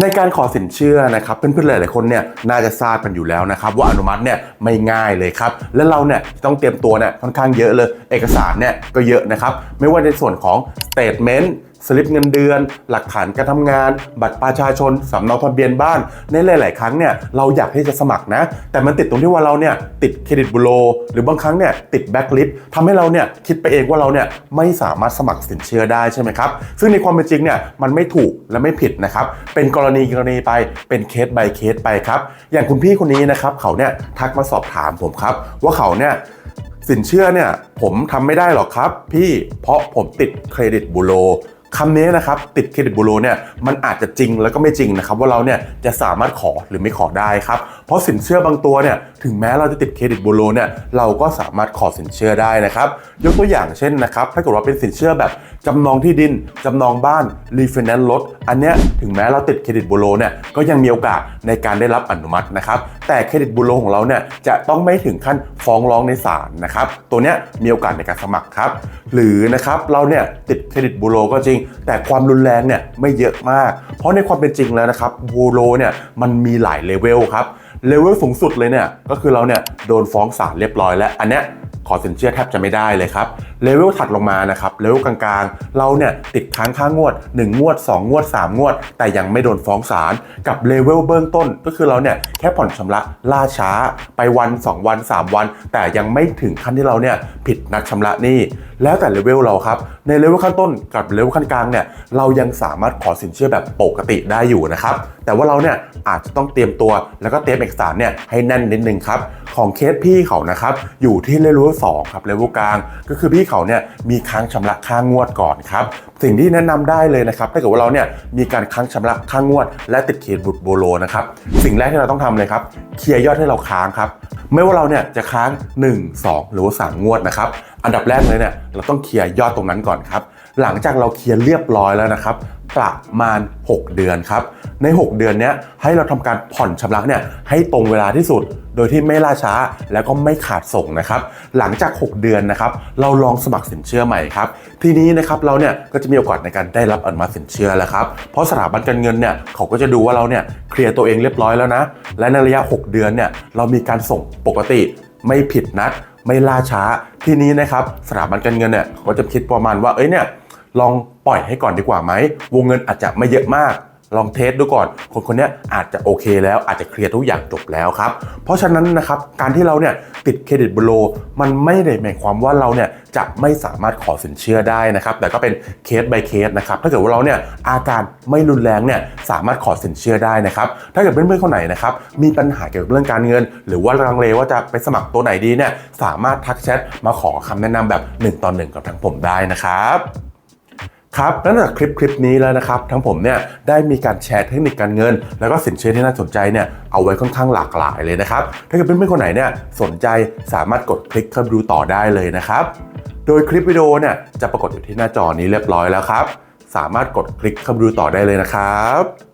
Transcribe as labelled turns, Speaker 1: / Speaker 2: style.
Speaker 1: ในการขอสินเชื่อนะครับเพื่อนๆหลายๆคนเนี่ยน่าจะทราบกันอยู่แล้วนะครับว่าอนุมัติเนี่ยไม่ง่ายเลยครับและเราเนี่ยต้องเตรียมตัวเนี่ยค่อนข้างเยอะเลย เอกสารเนี่ยก็เยอะนะครับไม่ว่าในส่วนของสเตทเมนต์สลิปเงินเดือน หลักฐานการทำงาน บัตรประชาชนสำเนาทะเบียนบ้าน ในหลาย ๆ ครั้งเนี่ยเราอยากที่จะสมัครนะ แต่มันติดตรงที่ว่าเราเนี่ยติดเครดิตบูโรหรือบางครั้งเนี่ยติดแบ็คลิสต์ทำให้เราเนี่ยคิดไปเองว่าเราเนี่ยไม่สามารถสมัครสินเชื่อได้ใช่ไหมครับ ซึ่งในความเป็นจริงเนี่ยมันไม่ถูกและไม่ผิดนะครับ เป็นกรณีกรณีไปเป็นเคส by เคสไปครับ อย่างคุณพี่คนนี้นะครับเขาเนี่ยทักมาสอบถามผมครับ ว่าเขาเนี่ยสินเชื่อเนี่ยผมทำไม่ได้หรอกครับ พี่เพราะผมติดเครดิตบูโร คำนี้นะครับติดเครดิตบูโรเนี่ยมันอาจจะจริงแล้วก็ไม่จริงนะครับว่าเราเนี่ยจะสามารถขอหรือไม่ขอได้ครับเพราะสินเชื่อบางตัวเนี่ยถึงแม้เราจะติดเครดิตบูโรเนี่ยเราก็สามารถขอสินเชื่อได้นะครับยกตัวอย่างเช่นนะครับถ้าเกิดว่าเป็นสินเชื่อแบบจำนองที่ดินจำนองบ้านรีไฟแนนซ์รถอันเนี้ยถึงแม้เราติดเครดิตบูโรเนี่ยก็ยังมีโอกาสในการได้รับอนุมัตินะครับ แต่เครดิตบูโรของเราเนี่ยจะต้องไม่ถึงขั้นฟ้องร้องในศาลนะครับ ตัวเนี้ยมีโอกาสในการสมัครครับ หรือนะครับเราเนี่ยติดเครดิตบูโรก็จริง แต่ความรุนแรงเนี่ยไม่เยอะมาก เพราะในความเป็นจริงแล้วนะครับบูโรเนี่ยมันมีหลายเลเวลครับเลเวลสูงสุดเลยเนี่ยก็คือเราเนี่ยโดนฟ้องศาลเรียบร้อยแล้วอันเนี้ย ขอสินเชื่อแทบจะไม่ได้เลยครับเลเวลถัดลงมานะครับเลเวลกลางๆ เราเนี่ยติดค้างค่างวด 1 งวด 2 งวด 3 งวด แต่ยังไม่โดนฟ้องศาลกับเลเวลเบื้องต้น ก็คือเราเนี่ยแค่ผ่อนชำระล่าช้าไปวัน 2 วัน 3 วัน แต่ยังไม่ถึงขั้นที่เราเนี่ยผิดนัดชำระหนี้ แล้วแต่เลเวลเราครับ ในเลเวลขั้นต้นกับเลเวลขั้นกลางเนี่ยเรายังสามารถขอสินเชื่อแบบปกติได้อยู่นะครับ แต่ว่าเราเนี่ยอาจจะต้องเตรียมตัวแล้วก็เตรียมเอกสารเนี่ยให้แน่นนิดนึงครับ ของเคสพี่เขานะครับอยู่ที่เลเวล2ครับเลเวลกลาง ก็คือพี่เขาเนี่ยมีค้างชำระค่างวดก่อนครับสิ่งที่แนะนำได้เลยนะครับถ้าเกิดว่าเราเนี่ยมีการค้างชำระค่างวด และติดเครดิตบูโรนะครับสิ่งแรกที่เราต้องทำเลยครับเคลียร์ยอดให้เราค้างครับ ไม่ว่าเราเนี่ยจะค้าง 1 2 หรือว่า3งวดนะครับ อันดับแรกเลยเนี่ยเราต้องเคลียร์ยอดตรงนั้นก่อนครับ หลังจากเราเคลียร์เรียบร้อยแล้วนะครับประมาณ 6 เดือนครับ ใน 6 เดือนเนี้ยให้เราทำการผ่อนชำระเนี่ยให้ตรงเวลาที่สุด โดยที่ไม่ล่าช้าแล้วก็ไม่ขาดส่งนะครับ หลังจาก 6 เดือนนะครับเราลองสมัครสินเชื่อใหม่ครับทีนี้นะครับเราเนี่ยก็จะมีโอกาสในการได้รับอนุมัติสินเชื่อแล้วครับเพราะสถาบันการเงินเนี่ยเขาก็จะดูว่าเราเนี่ยเคลียร์ตัวเองเรียบร้อยแล้วนะและในระยะ 6 เดือนเนี่ยเรามีการส่งปกติไม่ผิดนัด ไม่ล่าช้าทีนี้นะครับสถาบันการเงินเนี่ยเขาก็จะคิดประมาณว่าเอ้ยเนี่ยลองปล่อยให้ก่อนดีกว่าไหมวงเงินอาจจะไม่เยอะมาก ลองเทสดูก่อน คนคนนี้อาจจะโอเคแล้วอาจจะเคลียร์ทุกอย่างจบแล้วครับ เพราะฉะนั้นนะครับการที่เราเนี่ยติดเครดิตบูโรมันไม่ได้หมายความว่าเราเนี่ยจะไม่สามารถขอสินเชื่อได้นะครับ แต่ก็เป็นเคส by เคสนะครับ ถ้าเกิดว่าเราเนี่ยอาการไม่รุนแรงเนี่ยสามารถขอสินเชื่อได้นะครับ ถ้าเกิดเพื่อนๆคนไหนนะครับมีปัญหาเกี่ยวกับเรื่องการเงิน หรือว่าลังเลว่าจะไปสมัครตัวไหนดีเนี่ยสามารถทักแชทมาขอคำแนะนำแบบ1ต่อ1กับทางผมได้นะครับ ครับนั่นจากคลิปคลิปนี้แล้วนะครับ ทั้งผมเนี่ยได้มีการแชร์เทคนิคการเงิน แล้วก็สินเชื่อที่น่าสนใจเนี่ยเอาไว้ค่อนข้างหลากหลายเลยนะครับ ถ้าเกิดเพื่อนๆคนไหนเนี่ยสนใจสามารถกดคลิกเข้าไปดูต่อได้เลยนะครับ โดยคลิปวิดีโอเนี่ยจะปรากฏอยู่ที่หน้าจอนี้เรียบร้อยแล้วครับ สามารถกดคลิกเข้าไปดูต่อได้เลยนะครับ